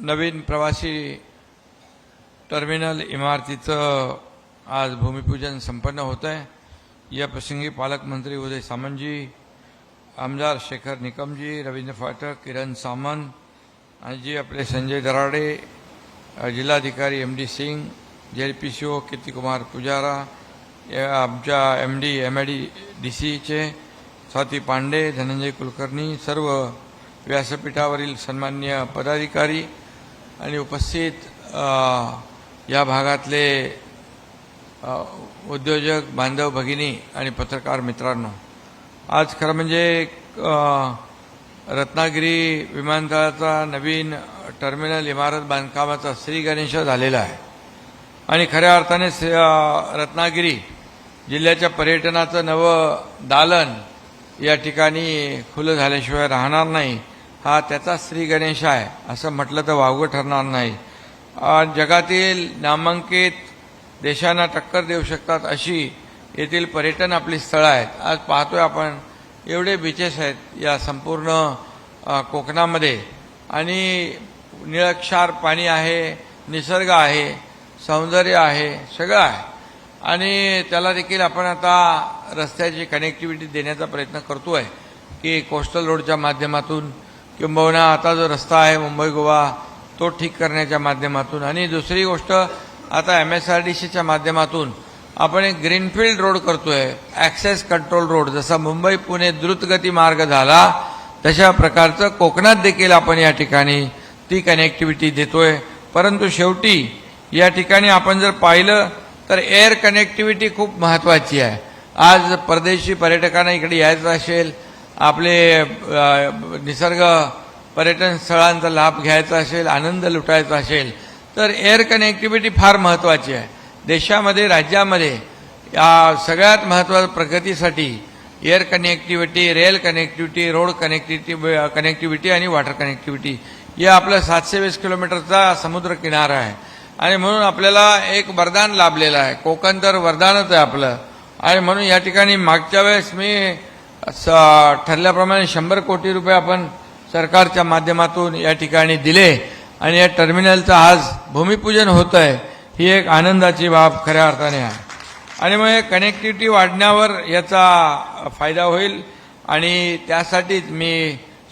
नवीन प्रवासी टर्मिनल इमारतीचं आज भूमिपूजन संपन्न होत आहे या प्रसंगी पालकमंत्री उदय सामंतजी आमदार शेखर निकमजी रवींद्र फाटक किरण सामंत आणि जी आपले संजय दराडे जिल्हाधिकारी M D Singh J P C O Kirtikumar Pujara या आमच्या M D M I D D सीचे स्वाती पांडे धनंजय कुलकर्णी सर्व व्यासपीठावरील सन्मान्य पदाधिकारी आणि उपस्थित या भागातले उद्योजक बांधव भगिनी आणि पत्रकार मित्रांनो आज खरं म्हणजे रत्नागिरी विमानतळाचा नवीन टर्मिनल इमारत बांधकामाचा श्री गणेश झालेला आहे. आणि खऱ्या अर्थाने रत्नागिरी जिल्ह्याच्या पर्यटनाचं नवं दालन या ठिकाणी खुलं झाल्याशिवाय राहणार नाही. हा त्याचा श्री गणेश आहे. असं म्हटलं तर वावगं ठरणार नाही. जगातील नामांकित देशांना टक्कर देऊ शकतात अशी येथील पर्यटन आपली स्थळं आहेत. आज पाहतोय आपण एवढे बीचेस आहेत या संपूर्ण कोकणामध्ये. आणि निळक्षार पाणी आहे निसर्ग आहे सौंदर्य आहे सगळं आहे. आणि त्याला देखील आपण आता रस्त्याची कनेक्टिव्हिटी देण्याचा प्रयत्न करतो आहे की कोस्टल रोडच्या माध्यमातून किंबहुना आता जो रस्ता आहे मुंबई गोवा तो ठीक करण्याच्या माध्यमातून. आणि दुसरी गोष्ट आता एम एस आर डी सीच्या माध्यमातून आपण एक ग्रीनफील्ड रोड करतोय ॲक्सेस कंट्रोल रोड जसा मुंबई पुणे द्रुतगती मार्ग झाला तशा प्रकारचं कोकणात देखील आपण या ठिकाणी ती कनेक्टिव्हिटी देतोय. परंतु शेवटी या ठिकाणी आपण जर पाहिलं तर एअर कनेक्टिव्हिटी खूप महत्वाची आहे. आज परदेशी पर्यटकांना इकडे यायचं असेल आपले निसर्ग पर्यटन स्थळांचा लाभ घ्यायचा असेल आनंद लुटायचा असेल तर एअर कनेक्टिव्हिटी फार महत्वाची आहे. देशामध्ये राज्यामध्ये या सगळ्यात महत्त्वाच्या प्रगतीसाठी air connectivity rail connectivity road connectivity connectivity आणि वॉटर कनेक्टिव्हिटी या आपलं सातशे वीस किलोमीटरचा समुद्र किनारा आहे. आणि म्हणून आपल्याला एक वरदान लाभलेलं आहे. कोकण तर वरदानच आहे आपलं. आणि म्हणून या ठिकाणी मागच्या वेळेस मी असं ठरल्याप्रमाणे शंभर कोटी रुपये आपण सरकारच्या माध्यमातून या ठिकाणी दिले आणि या टर्मिनलचं आज भूमिपूजन होत आहे ही एक आनंदाची बाब खऱ्या अर्थाने आहे. आणि मग कनेक्टिव्हिटी वाढण्यावर याचा फायदा होईल आणि त्यासाठीच मी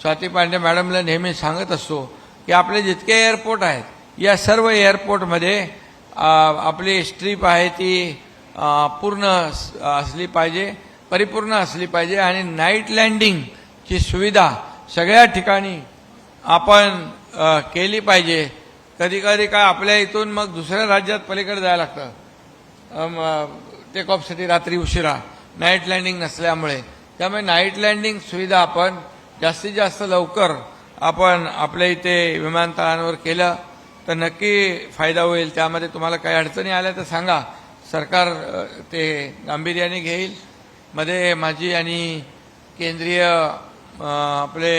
स्वाती पांडे मॅडमला नेहमी सांगत असतो की आपले जितके एअरपोर्ट आहेत या सर्व एअरपोर्टमध्ये आपली स्ट्रीप आहे ती पूर्ण असली पाहिजे. परिपूर्ण असली पाहिजे आणि नाईट लँडिंगची सुविधा सगळ्या ठिकाणी आपण केली पाहिजे. कधी कधी काय आपल्या इथून मग दुसऱ्या राज्यात पलीकडे जायला लागतं. टेक ऑफसाठी रात्री उशिरा. नाईट लँडिंग नसल्यामुळे. त्यामुळे नाईट लँडिंग सुविधा आपण जास्तीत जास्त लवकर आपण आपल्या इथे विमानतळांवर केलं तर नक्की फायदा होईल. त्यामध्ये तुम्हाला काही अडचणी आल्या तर सांगा. सरकार ते गांभीर्याने घेईल. मध्ये माझी आणि केंद्रीय आपले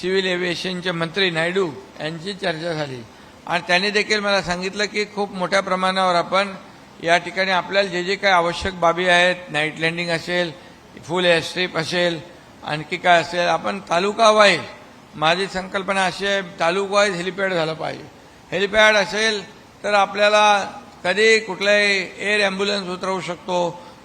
सिव्हिल एव्हिएशनचे मंत्री नायडू यांची चर्चा झाली. आणि त्यांनी देखील मला सांगितलं की खूप मोठ्या प्रमाणावर आपण या ठिकाणी आपल्याला जे जे काही आवश्यक बाबी आहेत नाईट लँडिंग असेल फुल एअरस्ट्रीप असेल आणखी काय असेल आपण तालुका वाईज माझी संकल्पना अशी आहे तालुका वाईज हेलिपॅड झालं पाहिजे. हेलिपॅड असेल तर आपल्याला कधी कुठलाही एअर ॲम्ब्युलन्स उतरवू शकतो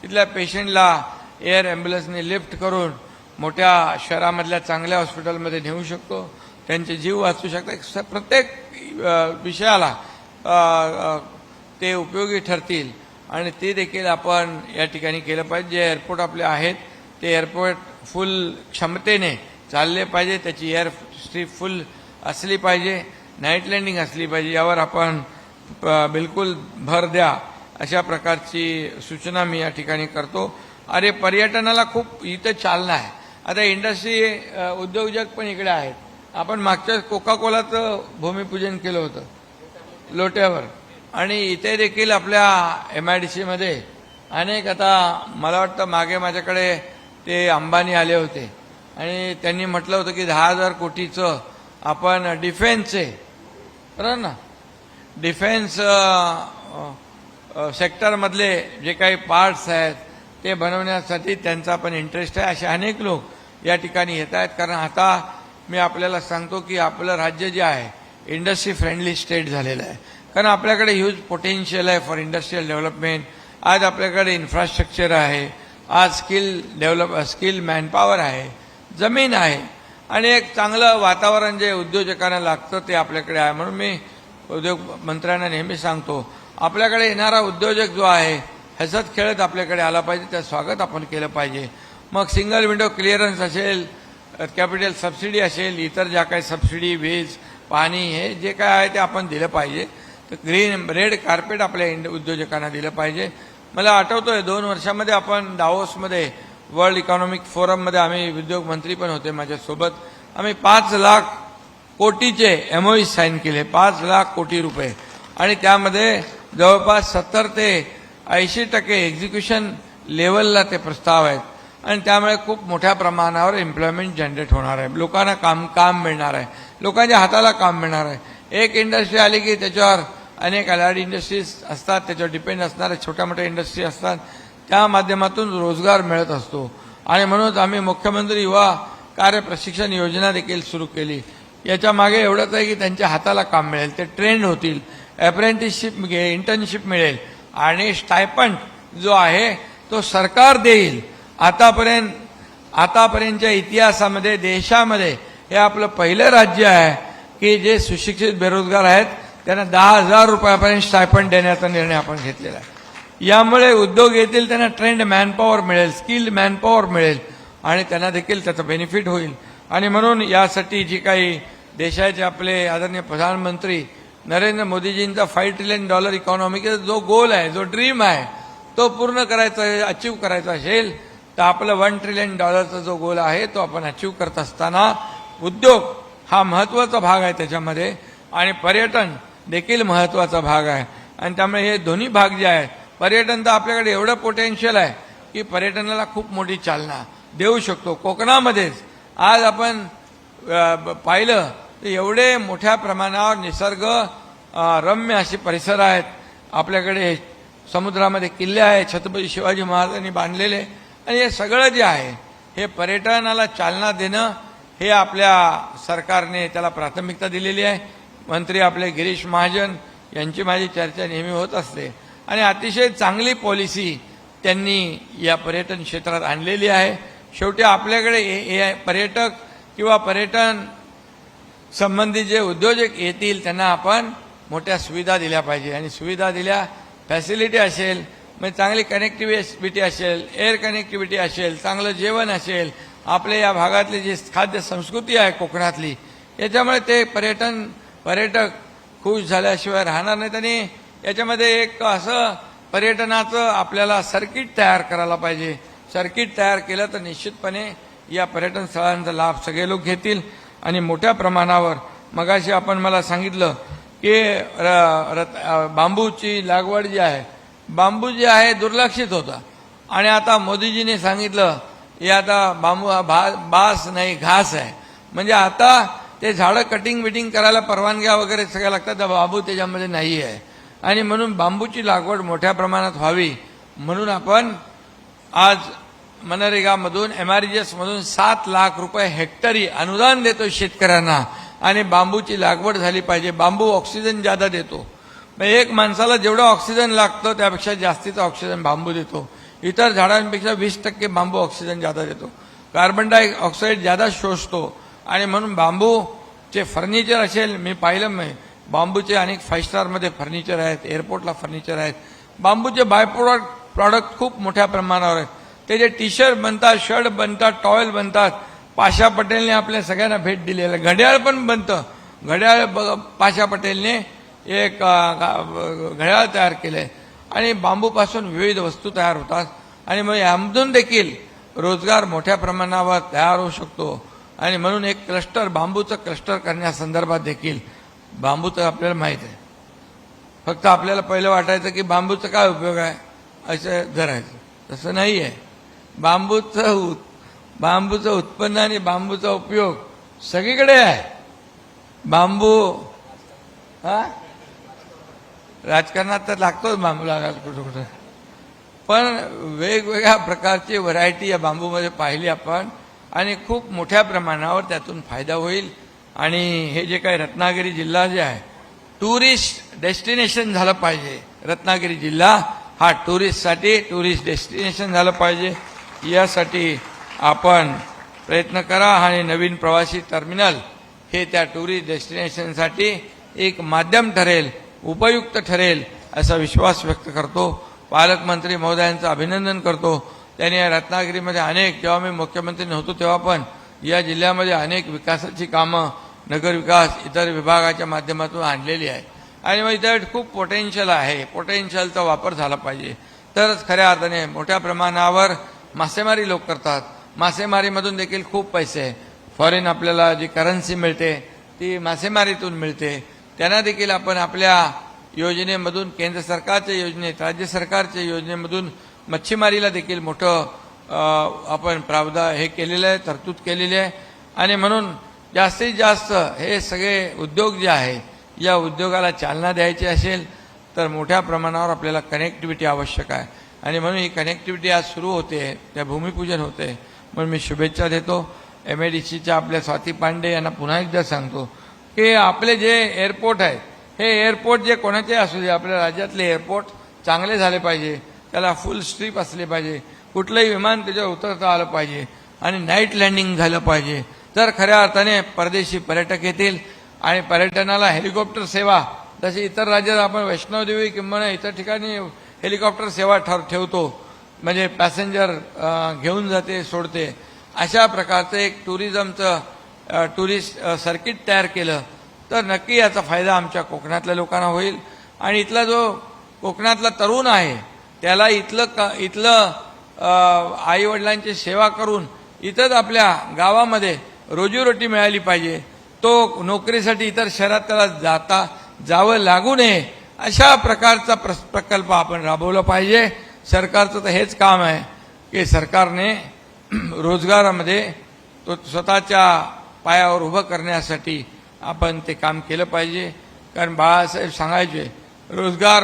तिथल्या पेशंटला एअर ॲम्ब्युलन्सने लिफ्ट करून मोठ्या शहरामधल्या चांगल्या हॉस्पिटलमध्ये नेऊ शकतो. त्यांचे जीव वाचू शकतात. प्रत्येक विषयाला ते उपयोगी ठरतील. आणि ते देखील आपण या ठिकाणी केलं पाहिजे. जे एअरपोर्ट आपले आहेत ते एअरपोर्ट फुल क्षमतेने चालले पाहिजे. त्याची एअर स्ट्रीप फुल असली पाहिजे. नाईट लँडिंग असली पाहिजे. यावर आपण प- बिलकुल भर द्या. अशा प्रकारची सूचना मी या ठिकाणी करतो. अरे पर्यटनाला खूप इथं चालना आहे. आता इंडस्ट्री उद्योजक पण इकडे आहेत. आपण मागच्या कोका कोलाचं भूमिपूजन केलं होतं लोट्यावर. आणि इथे देखील आपल्या एम आय डी सीमध्ये अनेक आता मला वाटतं मागे माझ्याकडे ते अंबानी आले होते. आणि त्यांनी म्हटलं होतं की दहा हजार कोटीचं आपण डिफेन्सचे बरोबर ना? डिफेन्स सेक्टरमधले जे काही पार्ट्स आहेत ते बनवण्यासाठी त्यांचा पण इंटरेस्ट आहे. असे अनेक लोक या ठिकाणी येत आहेत. कारण आता मी आपल्याला सांगतो की आपलं राज्य जे आहे इंडस्ट्री फ्रेंडली स्टेट झालेलं आहे. कारण आपल्याकडे ह्यूज पोटेन्शियल आहे फॉर इंडस्ट्रीयल डेव्हलपमेंट आज आपल्याकडे इन्फ्रास्ट्रक्चर आहे. आज स्किल डेव्हलप स्किल मॅनपॉवर आहे. जमीन आहे. आणि एक चांगलं वातावरण जे उद्योजकांना लागतं ते आपल्याकडे आहे. म्हणून मी उद्योग मंत्र्यांना नेहमी सांगतो आपल्याकडे येणारा उद्योजक जो आहे हसत खेळत आपल्याकडे आला पाहिजे त्या स्वागत आपण केलं पाहिजे. मग सिंगल विंडो क्लिअरन्स असेल कॅपिटल सबसिडी असेल इतर ज्या काही सबसिडी वीज पाणी हे जे काय आहे ते आपण दिलं पाहिजे. तर ग्रीन रेड कार्पेट आपल्या इंड उद्योजकांना दिलं पाहिजे. मला आठवतोय दोन वर्षामध्ये आपण डाओसमध्ये वर्ल्ड इकॉनॉमिक फोरममध्ये आम्ही उद्योग मंत्री पण होते माझ्यासोबत. आम्ही पाच लाख कोटीचे एमओई साईन केले पाच लाख कोटी रुपये. आणि त्यामध्ये जवळपास सत्तर ते ऐंशी टक्के एक्झिक्युशन लेवलला ते प्रस्ताव आहेत. आणि त्यामुळे खूप मोठ्या प्रमाणावर एम्प्लॉयमेंट जनरेट होणार आहे. लोकांना काम काम मिळणार आहे. लोकांच्या हाताला काम मिळणार आहे. एक इंडस्ट्री आली की त्याच्यावर अनेक अलायड इंडस्ट्रीज असतात त्याच्यावर डिपेंड असणाऱ्या छोट्या मोठ्या इंडस्ट्री असतात. त्या माध्यमातून रोजगार मिळत असतो. आणि म्हणूनच आम्ही मुख्यमंत्री युवा कार्य प्रशिक्षण योजना देखील सुरू केली. याच्या मागे एवढंच आहे की त्यांच्या हाताला काम मिळेल. ते ट्रेंड होतील. अप्रेंटिसशिप इंटर्नशिप मिळेल. आणि स्टायपंट जो आहे तो सरकार देईल. आतापर्यंत आतापर्यंतच्या इतिहासामध्ये देशामध्ये हे आपलं पहिलं राज्य आहे की जे सुशिक्षित बेरोजगार आहेत त्यांना दहा हजार रुपयापर्यंत स्टायपंड देण्याचा निर्णय आपण घेतलेला आहे. यामुळे उद्योग येतील त्यांना ट्रेंड मॅनपॉवर मिळेल स्किल मॅनपॉवर मिळेल आणि त्यांना देखील त्याचा बेनिफिट होईल. आणि म्हणून यासाठी जी काही देशाचे आपले आदरणीय प्रधानमंत्री नरेंद्र मोदीजींचा फाईव्ह ट्रिलियन डॉलर इकॉनॉमीचा जो गोल आहे जो ड्रीम आहे तो पूर्ण करायचा अचीव करायचा असेल तर आपलं वन ट्रिलियन डॉलरचा जो गोल आहे तो आपण अचीव करत असताना उद्योग हा महत्त्वाचा भाग आहे त्याच्यामध्ये आणि पर्यटन देखील महत्त्वाचा भाग आहे. आणि त्यामुळे हे दोन्ही भाग जे आहेत पर्यटन तर आपल्याकडे एवढं पोटेन्शियल आहे की पर्यटनाला खूप मोठी चालना देऊ शकतो. कोकणामध्येच आज आपण पाहिलं एवढे मोठ्या प्रमाणावर निसर्ग रम्य असे परिसर आहेत. आपल्याकडे समुद्रामध्ये किल्ले आहेत छत्रपती शिवाजी महाराजांनी बांधलेले. आणि हे सगळं जे आहे हे पर्यटनाला चालना देणं हे आपल्या सरकारने त्याला प्राथमिकता दिलेली आहे. मंत्री आपले गिरीश महाजन यांची माझी चर्चा नेहमी होत असते. आणि अतिशय चांगली पॉलिसी त्यांनी या पर्यटन क्षेत्रात आणलेली आहे. शेवटी आपल्याकडे पर्यटक किंवा पर्यटन संबंधित जे उद्योजक येतील त्यांना आपण मोठ्या सुविधा दिल्या पाहिजे. आणि सुविधा दिल्या फॅसिलिटी असेल म्हणजे चांगली कनेक्टिव्हिटी असेल एअर कनेक्टिव्हिटी असेल चांगलं जेवण असेल आपल्या या भागातली जी खाद्य संस्कृती आहे कोकणातली याच्यामुळे ते पर्यटन पर्यटक खुश झाल्याशिवाय राहणार नाहीत. आणि याच्यामध्ये एक असं पर्यटनाचं आपल्याला सर्किट तयार करायला पाहिजे. सर्किट तयार केलं तर निश्चितपणे या पर्यटन स्थळांचा लाभ सगळे लोक घेतील. आणि मोठ्या प्रमाणावर मगाशी आपण मला सांगितलं की र- रत- बांबूची लागवड जी आहे बांबू जे आहे दुर्लक्षित होता. आणि आता मोदीजीने सांगितलं हे आता बांबू हा भा बास नाही घास आहे. म्हणजे आता ते झाडं कटिंग बिटिंग करायला परवानग्या वगैरे सगळ्या लागतात तर बांबू त्याच्यामध्ये नाही आहे. आणि म्हणून बांबूची लागवड मोठ्या प्रमाणात व्हावी म्हणून आपण आज मनरेगामधून एम आर मधून सात लाख रुपये हेक्टरी अनुदान देतो शेतकऱ्यांना. आणि बांबूची लागवड झाली पाहिजे. बांबू ऑक्सिजन जादा देतो. मग एक माणसाला जेवढं ऑक्सिजन लागतं त्यापेक्षा जास्तीचा ऑक्सिजन बांबू देतो. इतर झाडांपेक्षा वीस टक्के बांबू ऑक्सिजन जादा देतो. कार्बन डाय ऑक्साईड जादा शोषतो. आणि म्हणून बांबूचे फर्निचर असेल मी पाहिलं मी. बांबूचे अनेक फाईव्ह स्टारमध्ये फर्निचर आहेत एअरपोर्टला फर्निचर आहेत. बांबूचे बाय प्रोडक्ट प्रॉडक्ट खूप मोठ्या प्रमाणावर आहेत. ते जे टी शर्ट बनतात शर्ट बनतात टॉवेल बनतात पाशा पटेलने आपल्या सगळ्यांना भेट दिलेलं. आहे. घड्याळ पण बनतं. घड्याळ ब- पाशा पटेलने एक घड्याळ तयार केले आणि बांबूपासून विविध वस्तू तयार होतात. आणि मग यामधून देखील रोजगार मोठ्या प्रमाणावर तयार होऊ शकतो. आणि म्हणून एक क्लस्टर बांबूचं क्लस्टर करण्यासंदर्भात देखील बांबूचं आपल्याला माहीत आहे. फक्त आपल्याला पहिलं वाटायचं की बांबूचा काय उपयोग आहे असं धरायचं तसं नाही आहे बांबूचं उत बांबूचं उत्पन्न आणि बांबूचा उपयोग सगळीकडे आहे. बांबू हा? राजकारणात तर लागतोच बांबू लागायला कुठं कुठं. पण वेगवेगळ्या प्रकारची व्हरायटी या बांबूमध्ये पाहिली आपण आणि खूप मोठ्या प्रमाणावर त्यातून फायदा होईल. आणि हे जे काही रत्नागिरी जिल्हा जे आहे टुरिस्ट डेस्टिनेशन झालं पाहिजे. रत्नागिरी जिल्हा हा टुरिस्टसाठी टुरिस्ट डेस्टिनेशन झालं पाहिजे. यासाठी आपण प्रयत्न करा आणि नवीन प्रवासी टर्मिनल हे त्या टुरिस्ट डेस्टिनेशनसाठी एक माध्यम ठरेल उपयुक्त ठरेल असा विश्वास व्यक्त करतो. पालकमंत्री महोदयांचं अभिनंदन करतो. त्यांनी या रत्नागिरीमध्ये अनेक जेव्हा मी मुख्यमंत्री नव्हतो तेव्हा पण या जिल्ह्यामध्ये अनेक विकासाची कामं नगरविकास इतर विभागाच्या माध्यमातून आणलेली आहे. आणि मग इथं खूप पोटेन्शियल आहे. पोटेन्शियलचा वापर झाला पाहिजे. तरच खऱ्या अर्थाने मोठ्या प्रमाणावर मासेमारी लोक करतात. मासेमारीमधून देखील खूप पैसे फॉरेन आपल्याला जी करन्सी मिळते ती मासेमारीतून मिळते. त्यांना देखील आपण आपल्या योजनेमधून केंद्र सरकारच्या योजनेत राज्य सरकारच्या योजनेमधून मच्छीमारीला देखील मोठं आपण प्रावधा हे केलेलं आहे तरतूद केलेली आहे. आणि म्हणून जास्तीत जास्त हे सगळे उद्योग जे आहे या उद्योगाला चालना द्यायची असेल तर मोठ्या प्रमाणावर आपल्याला कनेक्टिव्हिटी आवश्यक आहे. आणि म्हणून ही कनेक्टिव्हिटी आज सुरू होते त्या भूमिपूजन होते. म्हणून मी शुभेच्छा देतो. एम ए डी सीच्या आपल्या स्वाती पांडे यांना पुन्हा एकदा सांगतो की आपले जे एअरपोर्ट आहेत हे एअरपोर्ट जे कोणाचे असू दे आपल्या राज्यातले एअरपोर्ट चांगले झाले पाहिजे त्याला फुल स्ट्रीप असले पाहिजे कुठलंही विमान त्याच्यावर उतरता आलं पाहिजे आणि नाईट लँडिंग झालं पाहिजे. तर खऱ्या अर्थाने परदेशी पर्यटक येतील आणि पर्यटनाला हेलिकॉप्टर सेवा जशी इतर राज्यात आपण वैष्णवदेवी किंवा इतर ठिकाणी हेलिकॉप्टर सेवा ठर ठेवतो. म्हणजे पॅसेंजर घेऊन जाते सोडते. अशा प्रकारचं एक टुरिझमचं टुरिस्ट सर्किट तयार केलं तर नक्की याचा फायदा आमच्या कोकणातल्या लोकांना होईल. आणि इथला जो कोकणातला तरुण आहे त्याला इथलं का इथलं आईवडिलांची सेवा करून इथंच आपल्या गावामध्ये रोजीरोटी मिळाली पाहिजे. तो नोकरीसाठी इतर शहरात त्याला जाता जावं लागू नये अशा प्रकारचा प्रस- प्रकल्प आपण राबवला पाहिजे. सरकारचं तर हेच काम आहे की सरकारने रोजगारामध्ये तो स्वतःच्या पायावर उभं करण्यासाठी आपण ते काम केलं पाहिजे. कारण बाळासाहेब सांगायचे रोजगार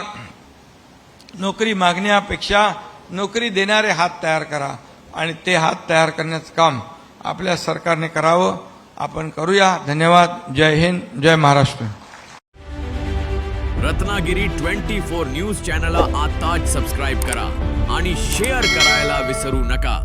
नोकरी मागण्यापेक्षा नोकरी देणारे हात तयार करा आणि ते हात तयार करण्याचं काम आपल्या सरकारने करावं. आपण करूया. धन्यवाद. जय हिंद. जय Maharashtra. Ratnagiri twenty four news चॅनलला आताच सबस्क्राईब करा आणि शेअर करायला विसरू नका.